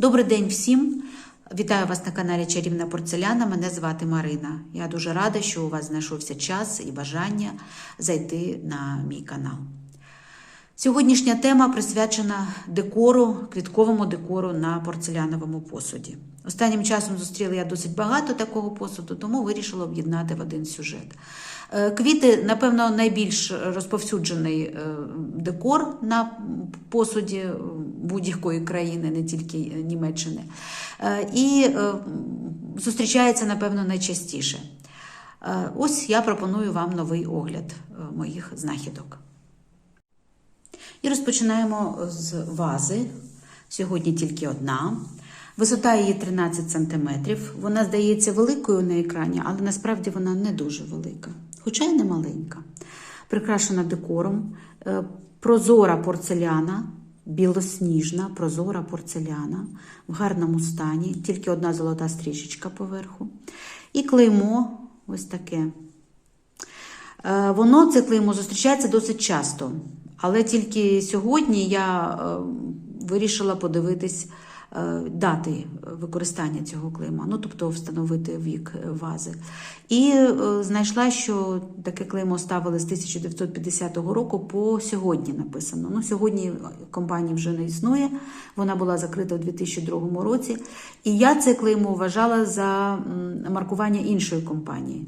Добрий день всім! Вітаю вас на каналі Чарівна Порцеляна. Мене звати Марина. Я дуже рада, що у вас знайшовся час і бажання зайти на мій канал. Сьогоднішня тема присвячена декору, квітковому декору на порцеляновому посуді. Останнім часом зустріла я досить багато такого посуду, тому вирішила об'єднати в один сюжет. Е, Квіти, напевно, найбільш розповсюджений е, декор на посуді будь-якої країни, не тільки Німеччини. Е, І зустрічається, напевно, найчастіше. Ось я пропоную вам новий огляд моїх знахідок. І розпочинаємо з вази. Сьогодні тільки одна. Висота її 13 см. Вона здається великою на екрані, але насправді вона не дуже велика, хоча й не маленька. Прикрашена декором, Е, прозора порцеляна, білосніжна, прозора порцеляна в гарному стані, тільки одна золота стрічечка поверху. І клеймо ось таке. Е, Воно це клеймо зустрічається досить часто, але тільки сьогодні я е, вирішила подивитись дати використання цього клейма, ну тобто встановити вік вази. І е, знайшла, що таке клеймо ставили з 1950 року по сьогодні написано. Ну, сьогодні компанії вже не існує, вона була закрита у 2002 році. І я це клеймо вважала за маркування іншої компанії.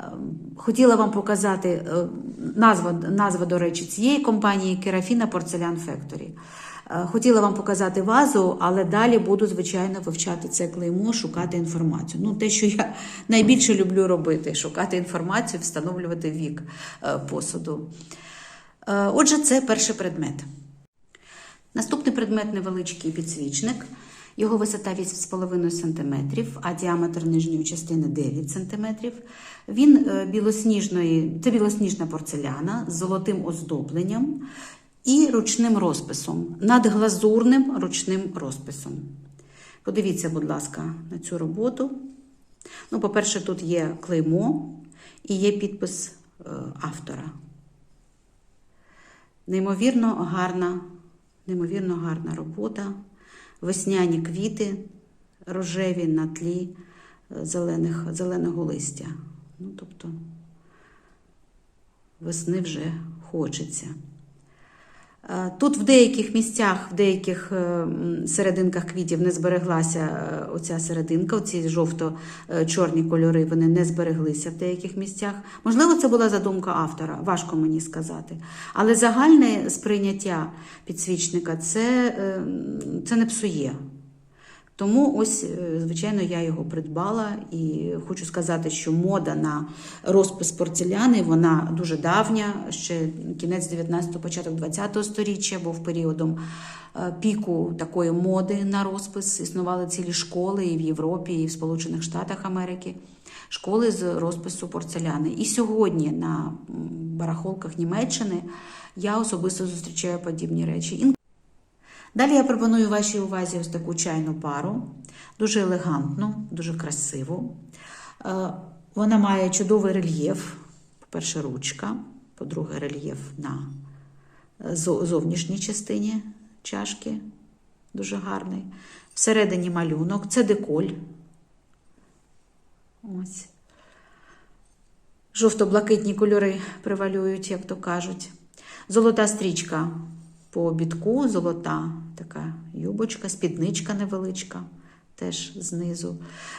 Ем, Хотіла вам показати е, назва, назва, до речі, цієї компанії Керафіна Порцелян Factory. Е, Хотіла вам показати вазу, але далі буду, звичайно, вивчати це клеймо, шукати інформацію. Ну, те, що я найбільше люблю робити шукати інформацію, встановлювати вік е, посуду. Отже, це перший предмет. Наступний предмет невеличкий підсвічник. Його висота 8,5 см, а діаметр нижньої частини 9 см. Він е, білосніжної, це білосніжна порцеляна з золотим оздобленням і ручним розписом, надглазурним ручним розписом. Подивіться, будь ласка, на цю роботу. Ну, по-перше, тут є клеймо і є підпис е, автора. Неймовірно гарна, неймовірно гарна робота. Весняні квіти рожеві на тлі е, зелених, зеленого листя. Ну, тобто весни вже хочеться. Е, Тут в деяких місцях, в деяких е, серединках квітів не збереглася е, оця серединка, оці жовто-чорні кольори вони не збереглися в деяких місцях. Можливо, це була задумка автора, важко мені сказати. Але загальне сприйняття підсвічника це, це не псує. Тому ось, е, звичайно, я його придбала і хочу сказати, що мода на розпис порцеляни вона дуже давня, ще кінець 19-го, початок 20-го сторіччя був періодом е, піку такої моди на розпис. Існували цілі школи і в Європі, і в Сполучених Штатах Америки. Школи з розпису порцеляни. І сьогодні на барахолках Німеччини я особисто зустрічаю подібні речі. Далі я пропоную вашій увазі ось таку чайну пару, дуже елегантну, дуже красиву. Е, Вона має чудовий рельєф. По-перше, ручка, по-друге, рельєф на е, зовнішній частині чашки, дуже гарний. Всередині малюнок, це деколь. Ось. Жовто-блакитні кольори превалюють, як то кажуть. Золота стрічка по обідку, золота така юбочка, спідничка невеличка, теж знизу.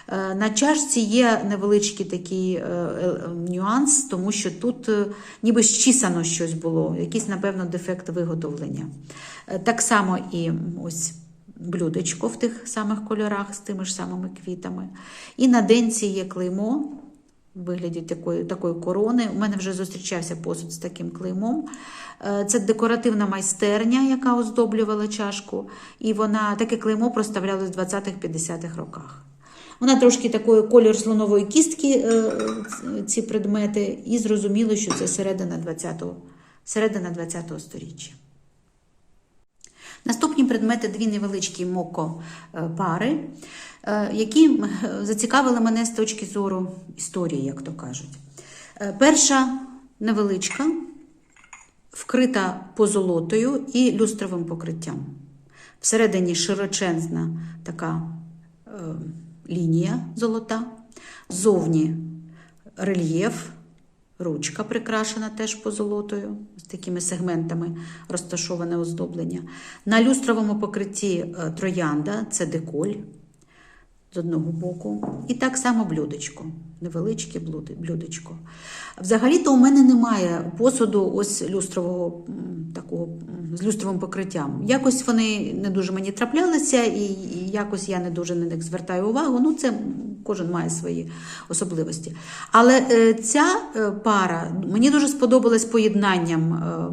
Е, На чашці є невеличкий такий е, е, нюанс, тому що тут ніби щісано щось було, якийсь, напевно, дефект виготовлення. Так само і ось блюдечко в тих самих кольорах з тими ж самими квітами. І на денці є клеймо в вигляді такої, такої корони. У мене вже зустрічався посуд з таким клеймом. Е, Це декоративна майстерня, яка оздоблювала чашку, і вона таке клеймо проставляли в 20-50-х роках. Вона трошки такої колір слонової кістки, е, ці предмети, і зрозуміло, що це середина 20-го середина 20-го сторіччя. Наступні предмети дві невеличкі моко е, е, які е, зацікавили мене з точки зору історії, як то кажуть. Перша невеличка, вкрита позолотою і люстровим покриттям. Всередині широчезна така лінія золота, ззовні рельєф, ручка прикрашена теж позолотою, з такими сегментами розташоване оздоблення. На люстровому покритті е, троянда це деколь з одного боку. І так само блюдечко, невеличке блюдечко. Взагалі-то у мене немає посуду ось люстрового такого з люстровим покриттям. Якось вони не дуже мені траплялися, і, якось я не дуже на них звертаю увагу. Ну, це кожен має свої особливості. Але е, ця е, пара мені дуже сподобалась поєднанням е,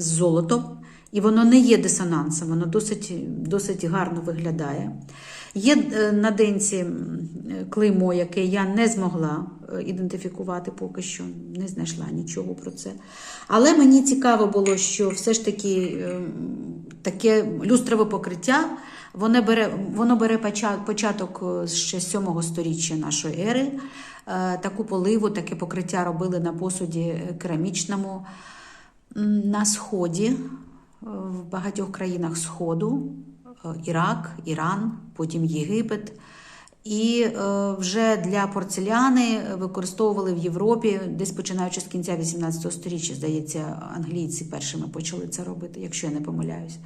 з золотом, і воно не є дисонансом, воно досить, досить гарно виглядає. Є е, на денці клеймо, яке я не змогла е, ідентифікувати поки що, не знайшла нічого про це. Але мені цікаво було, що все ж таки е, таке люстрове покриття. Воно бере, воно бере початок ще з 7 сторіччя нашої ери. Таку поливу, таке покриття робили на посуді керамічному на Сході, в багатьох країнах Сходу, Ірак, Іран, потім Єгипет. І е, вже для порцеляни використовували в Європі, десь починаючи з кінця 18 століття, здається, англійці першими почали це робити, якщо я не помиляюсь.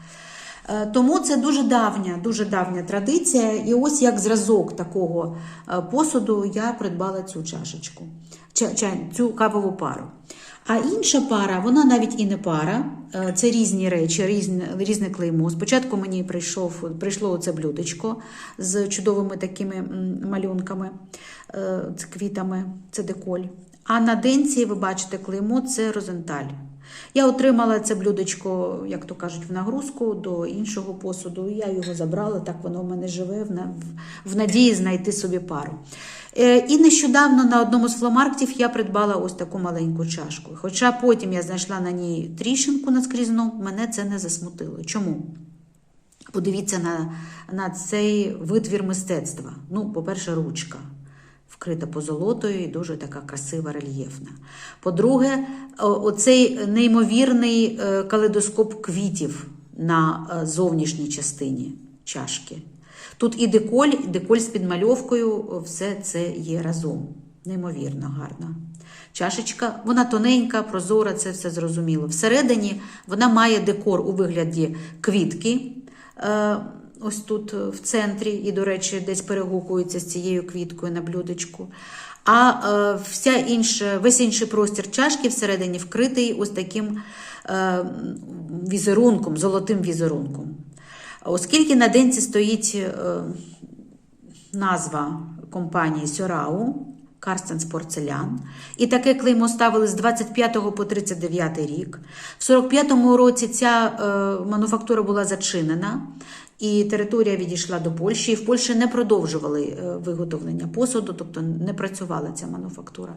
Е, Тому це дуже давня, дуже давня традиція. І ось як зразок такого е, посуду я придбала цю чашечку, ча- ча- цю кавову пару. А інша пара, вона навіть і не пара, е, це різні речі, різне, різне клеймо. Спочатку мені прийшов, прийшло оце блюдечко з чудовими такими малюнками, е, з квітами, це деколь. А на денці, ви бачите, клеймо це розенталь. Я отримала це блюдечко, як то кажуть, в нагрузку до іншого посуду. Я його забрала, так воно в мене живе в, надії знайти собі пару. Е, І нещодавно на одному з фломарктів я придбала ось таку маленьку чашку. Хоча потім я знайшла на ній тріщинку наскрізну, мене це не засмутило. Чому? Подивіться на, на цей витвір мистецтва. Ну, по-перше, ручка вкрита позолотою і дуже така красива, рельєфна. По-друге, оцей неймовірний е, калейдоскоп квітів на е, зовнішній частині чашки. Тут і деколь, і деколь з підмальовкою, все це є разом. Неймовірно гарно. Чашечка, вона тоненька, прозора, це все зрозуміло. Всередині вона має декор у вигляді квітки. Ось тут е, в центрі, і, до речі, десь перегукується з цією квіткою на блюдечку. А е, вся інша, весь інший простір чашки всередині вкритий ось таким е, візерунком, золотим візерунком. Оскільки на денці стоїть е, назва компанії Сьорау, Карстенс Порцелян. І таке клеймо ставили з 25 по 39 рік. В 45-му році ця е, мануфактура була зачинена, і територія відійшла до Польщі. І в Польщі не продовжували е, виготовлення посуду, тобто не працювала ця мануфактура.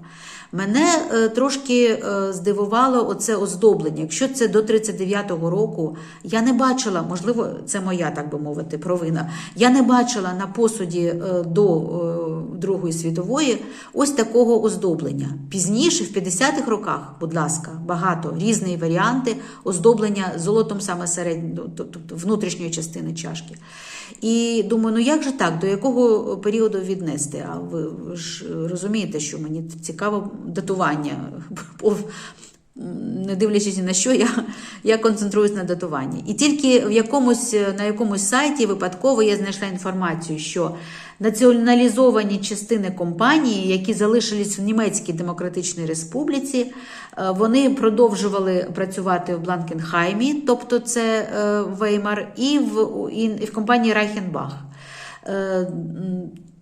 Мене е, трошки е, здивувало оце оздоблення. Якщо це до 39-го року, я не бачила, можливо, це моя, так би мовити, провина. Я не бачила на посуді до Другої світової ось такого оздоблення. Пізніше, в 50-х роках, будь ласка, багато різні варіанти оздоблення золотом саме середньої, тобто внутрішньої частини чашки. І думаю, ну як же так, до якого періоду віднести? А ви ж розумієте, що мені цікаво датування. Не дивлячись на що, я, я концентруюсь на датуванні. І тільки в якомусь, на якомусь сайті випадково я знайшла інформацію, що націоналізовані частини компанії, які залишились в Німецькій Демократичній Республіці, е, вони продовжували працювати в Бланкенхаймі, тобто це е, Веймар, і в, і в компанії Райхенбах.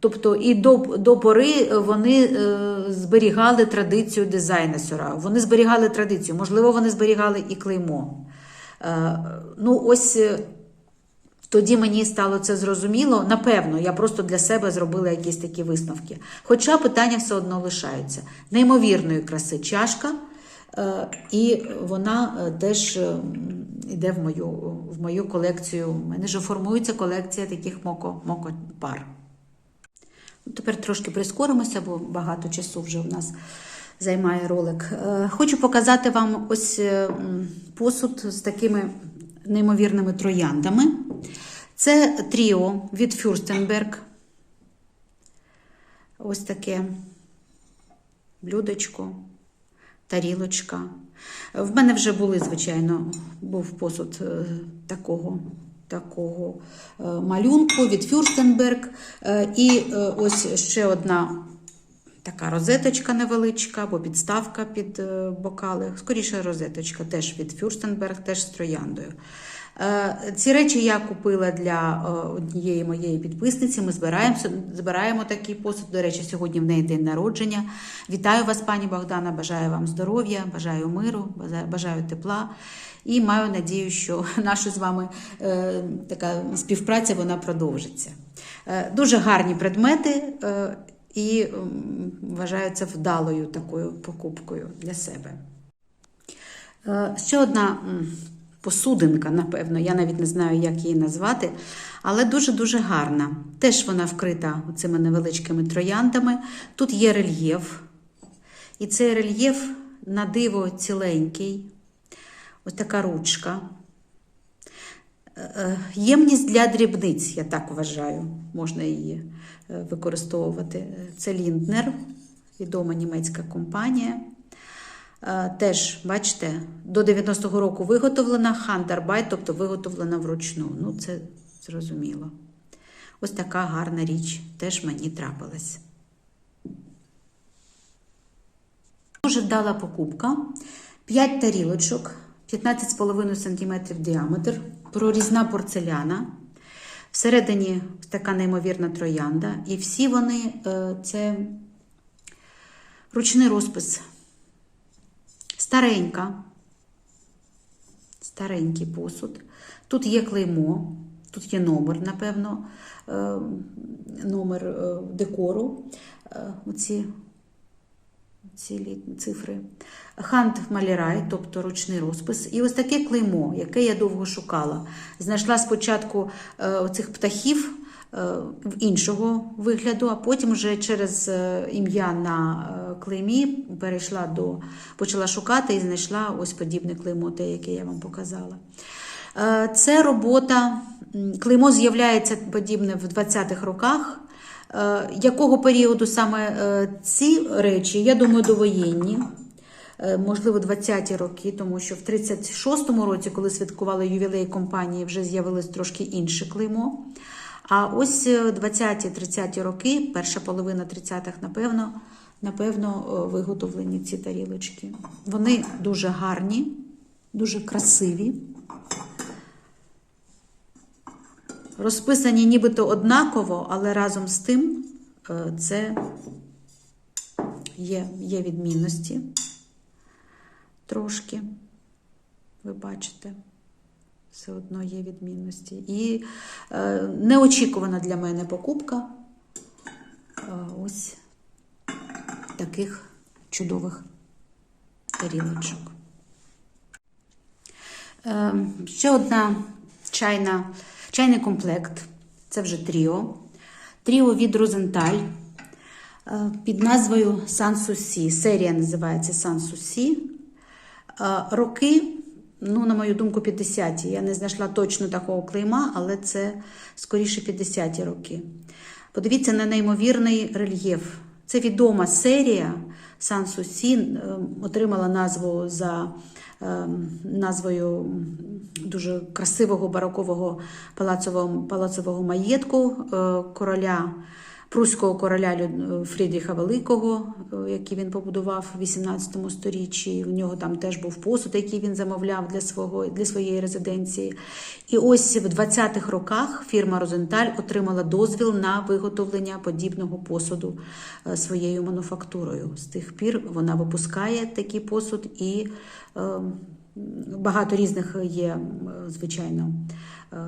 Е, Тобто і до, до пори вони е, зберігали традицію дизайну Сюрау. Вони зберігали традицію, можливо, вони зберігали і клеймо. Е, ну, ось е, тоді мені стало це зрозуміло. Напевно, я просто для себе зробила якісь такі висновки. Хоча питання все одно лишаються. Неймовірної краси чашка, е, і вона е, теж е, йде в мою, в мою колекцію. У мене ж формується колекція таких моко, моко пар. Ну, Тепер трошки прискоримося, бо багато часу вже у нас займає ролик. Е, Хочу показати вам ось е, посуд з такими неймовірними трояндами. Це тріо від Фюрстенберг. Ось таке блюдечко, тарілочка. В мене вже були, звичайно, був посуд е, такого, такого е, малюнку від Фюрстенберг. Е, І е, ось ще одна така розеточка невеличка або підставка під бокали. Скоріше розеточка теж від Фюрстенберг, теж з трояндою. Е, Ці речі я купила для е, однієї моєї підписниці. Ми збираємо, збираємо такий посуд. До речі, сьогодні в неї день народження. Вітаю вас, пані Богдана. Бажаю вам здоров'я, бажаю миру, бажаю- тепла. І маю надію, що наша з вами е, така співпраця вона продовжиться. Е, дуже гарні предмети. Е, і м, вважаю це вдалою такою покупкою для себе. Е, Ще одна посудинка, напевно, я навіть не знаю, як її назвати, але дуже-дуже гарна. Теж вона вкрита цими невеличкими трояндами. Тут є рельєф, і цей рельєф на диво ціленький. Ось така ручка. Е, Ємність для дрібниць, я так вважаю, можна її е, використовувати. Це Лінднер, відома німецька компанія. Е, Теж, бачите, до 90-го року виготовлена хандарбайт, тобто виготовлена вручну. Ну, це зрозуміло. Ось така гарна річ теж мені трапилась. Дуже вдала покупка. 5 тарілочок, 15,5 см діаметр, прорізна порцеляна. Всередині така неймовірна троянда. І всі вони е, це ручний розпис. Старенька. Старенький посуд. Тут є клеймо, тут є номер, напевно, е, номер е, декору. Е, Оці ці цифри. Хант Малірай, тобто ручний розпис. І ось таке клеймо, яке я довго шукала. Знайшла спочатку оцих птахів в іншого вигляду, а потім вже через е, ім'я на е, клеймі перейшла до, почала шукати і знайшла ось подібне клеймо, те, яке я вам показала. Е, Це робота, клеймо з'являється подібне в 20-х роках. Е, Якого періоду саме е, ці речі, я думаю, довоєнні, Е, можливо, 20-ті роки, тому що в 36-му році, коли святкували ювілей компанії, вже з'явилось трошки інше клеймо. А ось е, 20-ті, 30-ті роки, перша половина 30-х, напевно, напевно, е, виготовлені ці тарілочки. Вони дуже гарні, дуже красиві. Розписані нібито однаково, але разом з тим е, це є, є відмінності трошки. Ви бачите, все одно є відмінності. І е, неочікувана для мене покупка е, ось таких чудових тарілочок. Е, ще одна чайна, чайний комплект. Це вже тріо. Тріо від Розенталь е, під назвою Сан-Сусі. Серія називається Сан-Сусі. Е, Роки, ну, на мою думку, 50-ті. Я не знайшла точно такого клейма, але це скоріше 50-ті роки. Подивіться на неймовірний рельєф. Це відома серія Сан-Сусі, е, отримала назву за е, назвою дуже красивого барокового палацового, палацового маєтку е, короля. Пруського короля Фрідріха Великого, е, який він побудував в 18 сторіччі. В нього там теж був посуд, який він замовляв для, свого, для своєї резиденції. І ось в 20-х роках фірма Розенталь отримала дозвіл на виготовлення подібного посуду е, своєю мануфактурою. З тих пір вона випускає такий посуд і е, багато різних є, звичайно,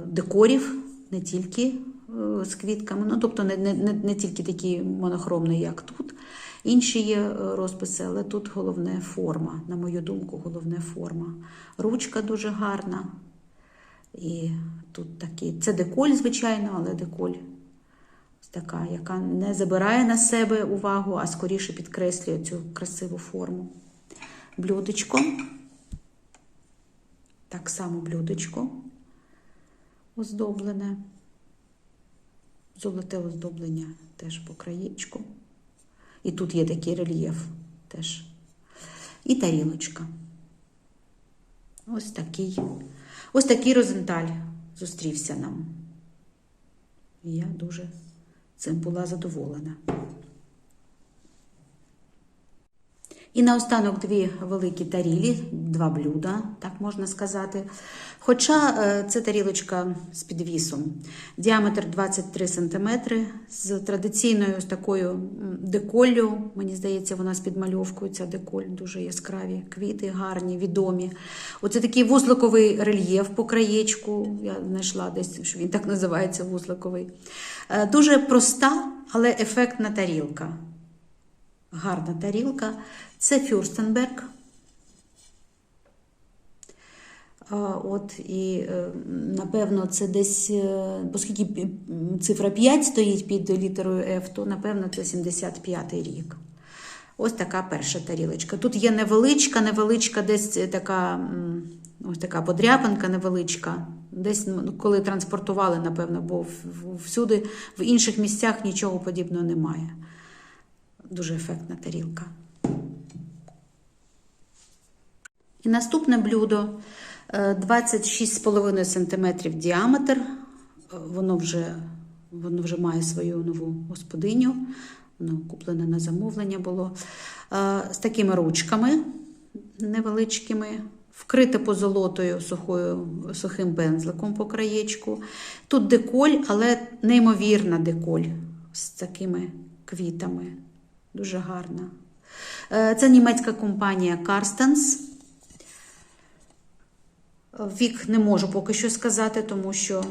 декорів, не тільки з квітками, ну тобто не, не, не, не тільки такі монохромні, як тут. Інші є е, розписи, але тут головне форма, на мою думку, головне форма. Ручка дуже гарна. І тут такі. Це деколь, звичайно, але деколь така, яка не забирає на себе увагу, а скоріше підкреслює цю красиву форму. Блюдечко. Так само блюдечко оздоблене. Золоте оздоблення теж по краєчку. І тут є такий рельєф теж. І тарілочка. Ось такий. Ось такий розенталь зустрівся нам. І я дуже цим була задоволена. І наостанок дві великі тарілі, два блюда, так можна сказати. Хоча е, це тарілочка з підвісом. Діаметр 23 см з традиційною ось такою деколлю. Мені здається, вона з підмальовкою. Ця деколь дуже яскраві, квіти гарні, відомі. Оце такий вузликовий рельєф по краєчку. Я знайшла десь, що він так називається вузликовий. Е, Дуже проста, але ефектна тарілка. Гарна тарілка. Це Фюрстенберг. От, і е, напевно, це десь, е, оскільки цифра 5 стоїть під літерою F, то напевно це 75-й рік. Ось така перша тарілочка. Тут є невеличка, невеличка, десь така, ось така подряпинка невеличка. Десь, ну, коли транспортували, напевно, бо всюди, в інших місцях нічого подібного немає. Дуже ефектна тарілка. І наступне блюдо е, 26,5 см діаметр. Е, Воно вже, воно вже має свою нову господиню. Воно куплене на замовлення було. Е, З такими ручками невеличкими, вкрите позолотою сухою, сухим пензликом по краєчку. Тут деколь, але неймовірна деколь з такими квітами. Дуже гарна. Е, Це німецька компанія Carstens. Вік не можу поки що сказати, тому що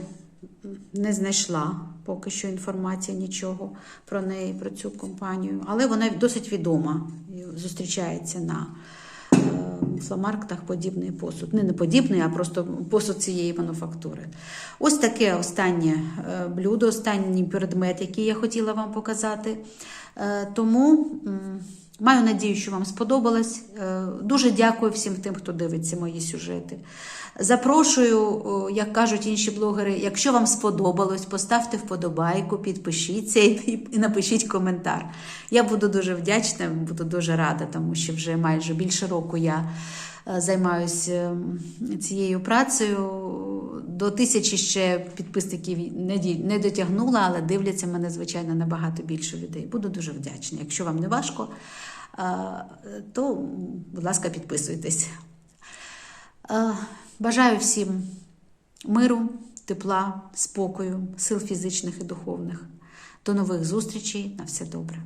не знайшла поки що інформації нічого про неї, про цю компанію. Але вона досить відома. Зустрічається на фламарктах подібний посуд. Не, не подібний, а просто посуд цієї мануфактури. Ось таке останнє е, блюдо, останній предмет, який я хотіла вам показати. Е, Тому маю надію, що вам сподобалось. Е, Дуже дякую всім тим, хто дивиться мої сюжети. Запрошую, як кажуть інші блогери, якщо вам сподобалось, поставте вподобайку, підпишіться і, напишіть коментар. Я буду дуже вдячна, буду дуже рада, тому що вже майже більше року я е, займаюся цією працею. До тисячі ще підписників не дотягнула, але дивляться мене, звичайно, набагато більше людей. Буду дуже вдячна. Якщо вам не важко, то, будь ласка, підписуйтесь. Бажаю всім миру, тепла, спокою, сил фізичних і духовних. До нових зустрічей. На все добре.